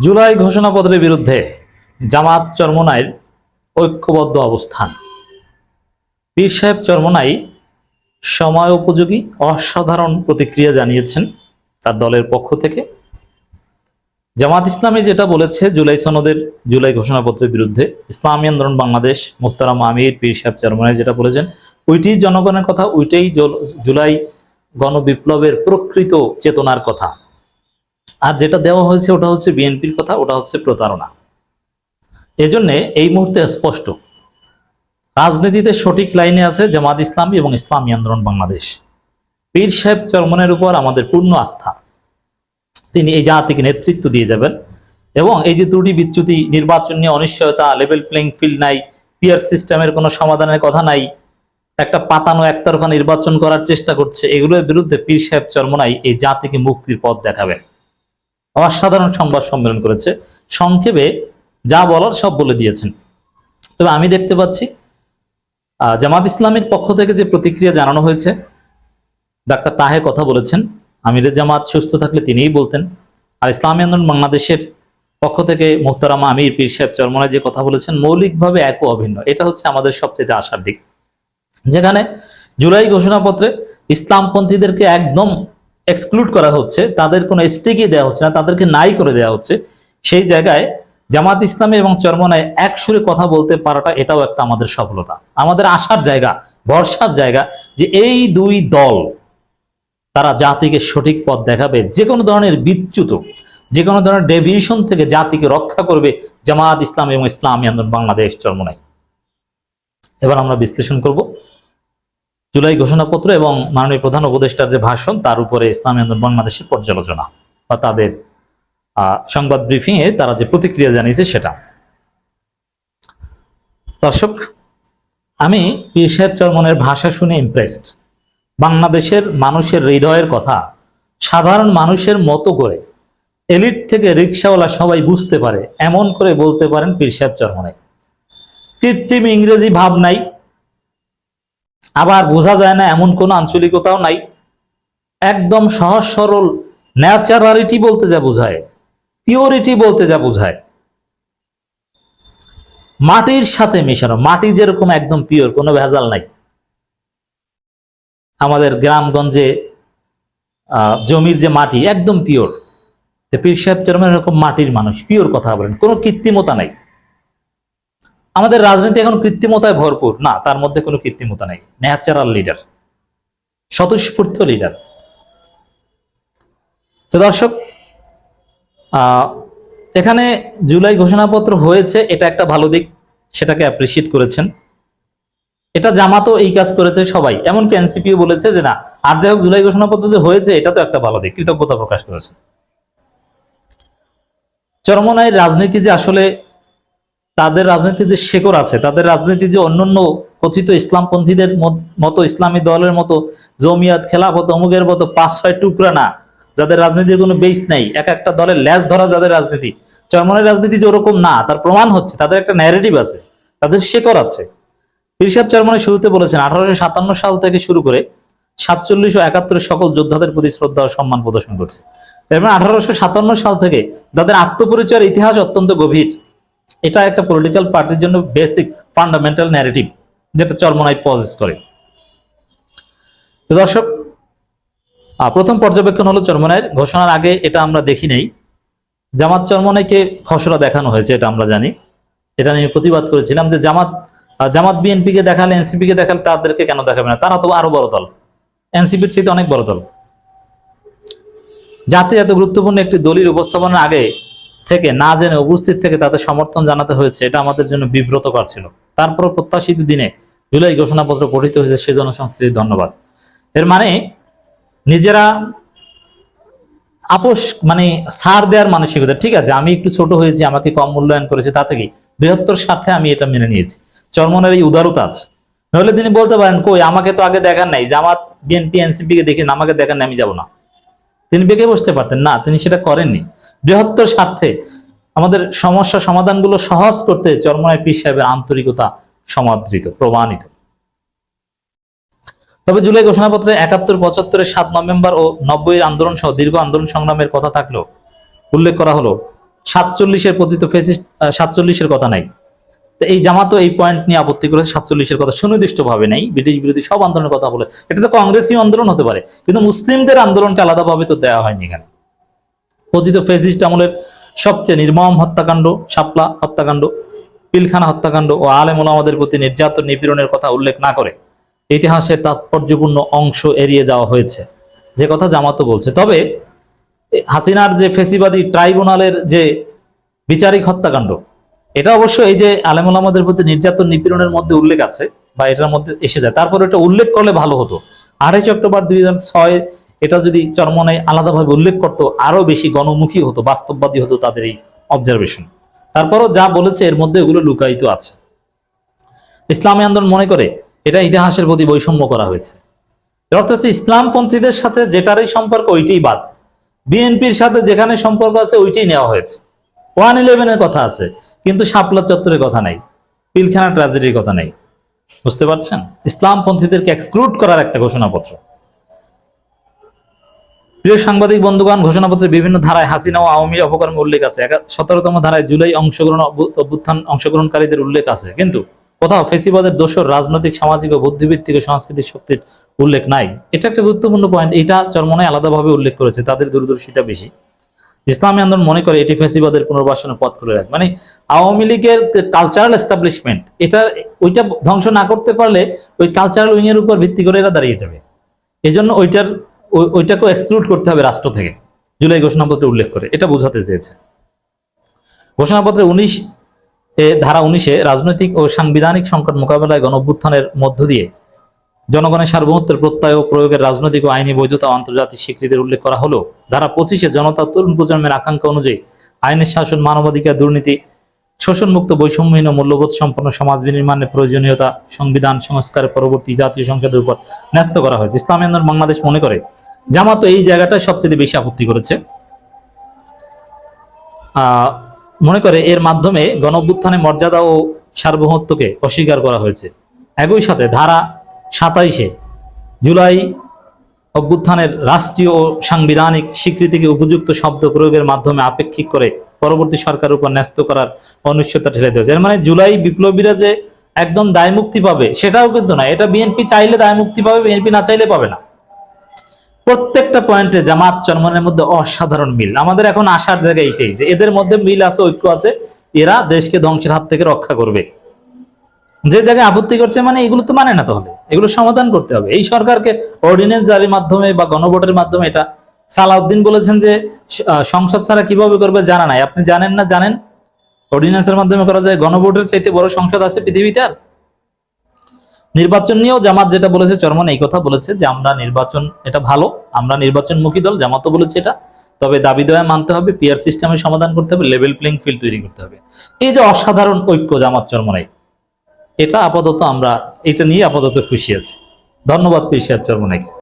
জুলাই ঘোষণাপত্রের বিরুদ্ধে জামাত চরমনাইয়ের ঐক্যবদ্ধ অবস্থান। পীর সাহেব চরমনাই সময় উপযোগী, অসাধারণ প্রতিক্রিয়া জানিয়েছেন তার দলের পক্ষ থেকে। জামাত ইসলামী যেটা বলেছে জুলাই সনদের, জুলাই ঘোষণাপত্রের বিরুদ্ধে, ইসলামী আন্দোলন বাংলাদেশ মুখতারাম আমির, পীর সাহেব চরমনাই যেটা বলেছেন ওইটাই জনগণের কথা, ওইটাই জল- জুলাই গণবিপ্লবের প্রকৃত চেতনার কথা। আর যেটা দেওয়া হয়েছে ওটা হচ্ছে বিএনপির কথা, ওটা হচ্ছে প্রতারণা। এজন্যে এই মুহূর্তে স্পষ্ট। রাজনীতিতে সঠিক লাইনে আছে জামাত ইসলামী এবং ইসলামী আন্দোলন বাংলাদেশ। পীর সাহেব চরমনের উপর আমাদের পূর্ণ আস্থা। তিনি এই জাতিকে নেতৃত্ব দিয়ে যাবেন এবং এই যে ত্রুটি বিচ্যুতি, নির্বাচন নিয়ে অনিশ্চয়তা লেভেল প্লেইং ফিল্ড নাই পিয়ার সিস্টেমের কোনো সমাধানের কথা নাই, একটা পাতানো একতরফা নির্বাচন করার চেষ্টা করছে, এগুলোর বিরুদ্ধে পীর সাহেব চরমনাই এই জাতিকে মুক্তির পথ দেখাবেন। অসাধারণ সংবাদ সম্মেলন করেছে। সংক্ষেপে যা বলার সব বলে দিয়েছেন। তবে আমি দেখতে পাচ্ছি জামাত ইসলামের পক্ষ থেকে যে প্রতিক্রিয়া জানানো হয়েছে, ডাক্তার তাহে কথা বলেছেন। আমিরে জামাত সুস্থ থাকলে তিনিই বলতেন। আর ইসলামী আন্দোলন বাংলাদেশের পক্ষ থেকে মোহতারামা আমির পীর সাহেব চরমনায় যে কথা বলেছেন, মৌলিকভাবে এক অভিন্ন। এটা হচ্ছে আমাদের সবচেয়ে আশার দিক। যেখানে জুলাই ঘোষণাপত্রে ইসলামপন্থীদেরকে একদম এক্সক্লুড করা হচ্ছে, তাদের কোনো স্টেকই দেওয়া হচ্ছে না, তাদেরকে নাই করে দেওয়া হচ্ছে। সেই জায়গায় জামাত ইসলামী এবং চরমনায় এক সুরে কথা বলতে পারাটা এটাও একটা আমাদের সফলতা। আমাদের আশার জায়গা, ভরসার জায়গা যে এই দুই দল তারা জাতিকে সঠিক পথ দেখাবে, যে কোনো ধরনের বিচ্যুত, যে কোনো ধরনের ডেভিয়েশন থেকে জাতিকে রক্ষা করবে জামাত ইসলাম এবং ইসলামী আন্দোলন বাংলাদেশ চরমনাই এবার আমরা বিশ্লেষণ করব। জুলাই ঘোষণাপত্র এবং মাননীয় প্রধান উপদেষ্টার যে ভাষণ, তার উপরে ইসলামী আন্দোলন বাংলাদেশের পর্যালোচনা বা তাদের সংবাদ ব্রিফিং এ তারা যে প্রতিক্রিয়া জানিয়েছে সেটা। দর্শক, আমি পীর সাহেব চরমনের ভাষা শুনে ইমপ্রেসড বাংলাদেশের মানুষের হৃদয়ের কথা, সাধারণ মানুষের মতো করে এলিট থেকে রিক্সাওয়ালা সবাই বুঝতে পারে, এমন করে বলতে পারেন পীর সাহেব চরমনে। কৃত্রিম ইংরেজি ভাব নাই আবার বোঝা যায় না, এমন কোনো আঞ্চলিকতাও নাই। একদম সহজ সরল, ন্যাচারালিটি বলতে যা বোঝায় পিওরিটি বলতে যা বোঝায়। মাটির সাথে মেশানো, মাটি যেরকম একদম পিওর কোনো ভেজাল নাই। আমাদের গ্রামগঞ্জে জমির যে মাটি একদম পিওর পীর সাহেব চরমের এরকম মাটির মানুষ পিওর কথা বলেন, কোনো কৃত্রিমতা নাই। আমাদের রাজনীতি এখন কৃত্রিমতায় ভরপুর। না, তার মধ্যে কোনো কৃত্রিমতা নেই। ন্যাচারাল লিডার স্বতঃস্ফূর্ত লিডার তো দর্শক এখানে জুলাই ঘোষণাপত্র হয়েছে, এটা একটা ভালো দিক, সেটাকে অ্যাপ্রিসিয়েট করেছেন। এটা জামাতও এই কাজ করেছে সবাই। এমনকি এনসিপিও বলেছে যে, না, আর যাই হোক, জুলাই ঘোষণাপত্র যে হয়েছে, এটা তো একটা ভালো দিক। কৃতজ্ঞতা প্রকাশ করেছে চরমনায়ের রাজনীতি যে আসলে তাদের রাজনীতির যে শেকড় আছে, তাদের রাজনীতি যে অন্যান্য কথিত ইসলামপন্থীদের মতো ইসলামী দলের মতো জমিয়াত, খেলাফত, অমুকের মতো পাঁচ, ছয় টুকরা না, যাদের রাজনীতির কোনো বেস নেই, এক একটা দলের ল্যাস ধরা যাদের রাজনীতি। চরমনের রাজনীতি যে ওরকম না, তার প্রমাণ হচ্ছে, তাদের একটা ন্যারেটিভ আছে, তাদের শেকড় আছে। পিরসাব চরমনের শুরুতে বলেছেন, আঠারোশো সাতান্ন সাল থেকে শুরু করে সাতচল্লিশ ও একাত্তরের সকল যোদ্ধাদের প্রতি শ্রদ্ধা ও সম্মান প্রদর্শন করছে। এবার আঠারোশো সাতান্ন সাল থেকে যাদের আত্মপরিচয়ের ইতিহাস অত্যন্ত গভীর এটা একটা পলিটিক্যাল পার্টির জন্য বেসিক ফান্ডামেন্টাল ন্যারেটিভ যেটা চরমনাই পজেস করে। তো দর্শক প্রথম পর্যবেক্ষণ হলো চরমনাইয়ের। ঘোষণার আগে এটা আমরা দেখি নাই। জামাত চরমনাইকে খসড়া দেখানো হয়েছে, এটা আমরা জানি। এটা নিয়ে প্রতিবাদ করেছিলাম যে জামাত জামাত বিএনপি কে দেখালে এনসিপি কে দেখালে তাদেরকে কেন দেখাবে না? তারা তো আরও বড় দল। এনসিপির চাইতে অনেক বড় দল। জাতি এত গুরুত্বপূর্ণ একটি দলিল উপস্থাপনের আগে থেকে না জেনে উপস্থিত থেকে তাদের সমর্থন জানাতে হয়েছে, এটা আমাদের জন্য বিব্রতকর ছিল। তারপর প্রত্যাশিত দিনে জুলাই ঘোষণাপত্র পঠিত হয়েছে, সে জনসংস্কৃতির ধন্যবাদ। এর মানে নিজেরা আপোষ মানে ছাড় দেওয়ার মানসিকতা, ঠিক আছে, আমি একটু ছোট হয়েছি, আমাকে কম মূল্যায়ন করেছে তাতে কি বৃহত্তর স্বার্থে আমি এটা মেনে নিয়েছি। চর্মনের এই উদারতা আছে। নইলে তিনি বলতে পারেন, কই, আমাকে তো আগে দেখার নাই, জামাত, বিএনপি এনসিপি কে দেখেন আমাকে দেখার নাই, আমি যাব না। তিনি বেঁকে বসতে পারতেন। না, তিনি সেটা করেননি। বৃহত্তর স্বার্থে আমাদের সমস্যা সমাধানগুলো সহজ করতে চরমনায় পীর সাহেবের আন্তরিকতা সমাদৃত, প্রমাণিত। তবে জুলাই ঘোষণাপত্রে একাত্তর, পঁচাত্তরের সাত নভেম্বর ও নব্বই আন্দোলন সহ দীর্ঘ আন্দোলন সংগ্রামের কথা থাকলেও উল্লেখ করা হলো, সাতচল্লিশের পতিত ফেসিস্ট সাতচল্লিশের কথা নাই। তো এই জামাতও এই পয়েন্ট নিয়ে আপত্তি করেছে, সাতচল্লিশের কথা সুনির্দিষ্ট ভাবে নেই, ব্রিটিশ বিরোধী সব আন্দোলনের কথা বলে। এটা তো কংগ্রেসই আন্দোলন হতে পারে, কিন্তু মুসলিমদের আন্দোলনকে আলাদাভাবে তো দেওয়া হয়নি এখানে। কথিত ফেসিস্ট আমলের সবচেয়ে নির্মম হত্যাকাণ্ড, শাপলা হত্যাকাণ্ড, পিলখানা হত্যাকাণ্ড ও আলেম ওলামাদের প্রতি নির্যাতন, নিপীড়নের কথা উল্লেখ না করে ইতিহাসের তাৎপর্যপূর্ণ অংশ এড়িয়ে যাওয়া হয়েছে। যে কথা জামাতও বলছে। তবে হাসিনার যে ফেসিবাদী ট্রাইব্যুনালের যে বিচারিক হত্যাকাণ্ড এটা অবশ্য এই যে আলেম ওলামাদের প্রতি নির্যাতন নিপীড়নের মধ্যে উল্লেখ আছে বা এটার মধ্যে এসে যায়। তারপর এটা উল্লেখ করলে ভালো হতো। আড়াইশ অক্টোবর দুই এটা যদি চরমনে আলাদাভাবে উল্লেখ করতো, আরও বেশি গণমুখী হতো, বাস্তববাদী হতো তাদের এই অবজারভেশন তারপরও যা বলেছে, এর মধ্যে এগুলো লুকায়িত আছে। ইসলামী আন্দোলন মনে করে এটা ইতিহাসের প্রতি বৈষম্য করা হয়েছে। এর অর্থ হচ্ছে ইসলামপন্থীদের সাথে যেটারই সম্পর্ক ওইটাই বাদ। বিএনপির সাথে যেখানে সম্পর্ক আছে, ওইটাই নেওয়া হয়েছে। ওয়ান ইলেভেনের কথা আছে, কিন্তু শাপলা চত্বরের কথা নাই, পিলখানা ট্র্যাজেডির কথা নাই। বুঝতে পারছেন? ইসলামপন্থীদেরকে এক্সক্লুড করার একটা ঘোষণাপত্র। প্রিয় সাংবাদিক বন্ধুগণ ঘোষণাপত্রের বিভিন্ন ধারায় হাসিনা ও আওয়ামী অপকর্মে উল্লেখ আছে। সতেরোতম ধারায় জুলাই অংশগ্রহণ অভ্যুত্থান অংশগ্রহণকারীদের উল্লেখ আছে, কিন্তু কোথাও ফেসিবাদের দোষর রাজনৈতিক, সামাজিক ও বুদ্ধিভিত্তিক সাংস্কৃতিক শক্তির উল্লেখ নাই। এটা একটা গুরুত্বপূর্ণ পয়েন্ট এটা চরমনে আলাদাভাবে উল্লেখ করেছে, তাদের দূরদর্শিতা বেশি। ইসলামী আন্দোলন মনে করে এটি ফেসিবাদের পুনর্বাসনের পথ খুলে রাখে। মানে আওয়ামী লীগের কালচারাল এস্টাবলিশমেন্ট এটা ওইটা ধ্বংস না করতে পারলে ওই কালচারাল উইং এর উপর ভিত্তি করে এরা দাঁড়িয়ে যাবে। এই জন্য ওইটার ওই- ওইটাকেও এক্সক্লুড করতে হবে রাষ্ট্র থেকে, জুলাই ঘোষণাপত্রে উল্লেখ করে, এটা বোঝাতে চেয়েছে। ঘোষণাপত্রে উনিশ ধারা উনিশে রাজনৈতিক ও সাংবিধানিক সংকট মোকাবেলায় গণ মধ্য দিয়ে জনগণের সার্বভৌমত্বের প্রত্যয় ও প্রয়োগের রাজনৈতিক ও আইনি বৈধতা আন্তর্জাতিক স্বীকৃতির উল্লেখ করা হলো। ধারা পঁচিশে জনতা তরুণ প্রজন্মের আকাঙ্ক্ষা অনুযায়ী আইনের শাসন, মানবাধিকার, দুর্নীতি, শোষণমুক্ত বৈষম্যহীন মূল্যবোধ সম্পন্ন সমাজ বিনির্মাণের প্রয়োজনীয়তা সংবিধান সংস্কারের পরবর্তী জাতীয় সংসদের উপর ন্যস্ত করা হয়েছে। ইসলামী আন্দোলন বাংলাদেশ মনে করে, জামাত এই জায়গাটা সবচেয়ে বেশি আপত্তি করেছে। মনে করে এর মাধ্যমে গণভ্যুত্থানে মর্যাদা ও সার্বভৌমত্বকে অস্বীকার করা হয়েছে। একই সাথে ধারা সাতাইশে জুলাই অভ্যুত্থানের রাষ্ট্রীয় ও সাংবিধানিক স্বীকৃতিকে উপযুক্ত শব্দ প্রয়োগের মাধ্যমে আপেক্ষিক করে পরবর্তী সরকারের উপর ন্যস্ত করার অনিশ্চয়তা ঠেলে দিয়েছে এর মানে জুলাই বিপ্লবীরা যে একদম দায় মুক্তি পাবে, সেটাও কিন্তু না। এটা বিএনপি চাইলে দায় মুক্তি পাবে, বিএনপি না চাইলে পাবে না। প্রত্যেকটা পয়েন্টে জামাত চরমনের মধ্যে অসাধারণ মিল। আমাদের এখন আসার জায়গা এইটাই যে এদের মধ্যে মিল আছে, ঐক্য আছে, এরা দেশকে ধ্বংসের হাত থেকে রক্ষা করবে। যে জায়গায় আপত্তি করছে মানে এগুলো তো মানে না তাহলে। এগুলো সমাধান করতে হবে। এই সরকারকে অর্ডিনেন্স জারির মাধ্যমে বা গণভোটের মাধ্যমে এটা সালাউদ্দিন বলেছেন যে সংসদ ছাড়া কীভাবে করবে জানা নাই। আপনি জানেন না জানেন? অর্ডিন্যান্সের মাধ্যমে করা যায়। গণভোটের চাইতে বড় সংসদ আছে পৃথিবীতে আর। নির্বাচন নিয়েও জামাত যেটা বলেছে, চরমন এই কথা বলেছে যে, আমরা নির্বাচন, এটা ভালো, আমরা নির্বাচনমুখী দল, জামাতও বলেছে এটা। তবে দাবি দেওয়া মানতে হবে পিয়ার সিস্টেমের সমাধান করতে হবে লেভেল প্লেইং ফিল্ড তৈরি করতে হবে। এই যে অসাধারণ ঐক্য জামাত চরমনাই। এটা আপাতত আমরা এটা নিয়ে আপাতত খুশি আছি। ধন্যবাদ পীর সাহেব চরমনাইকে।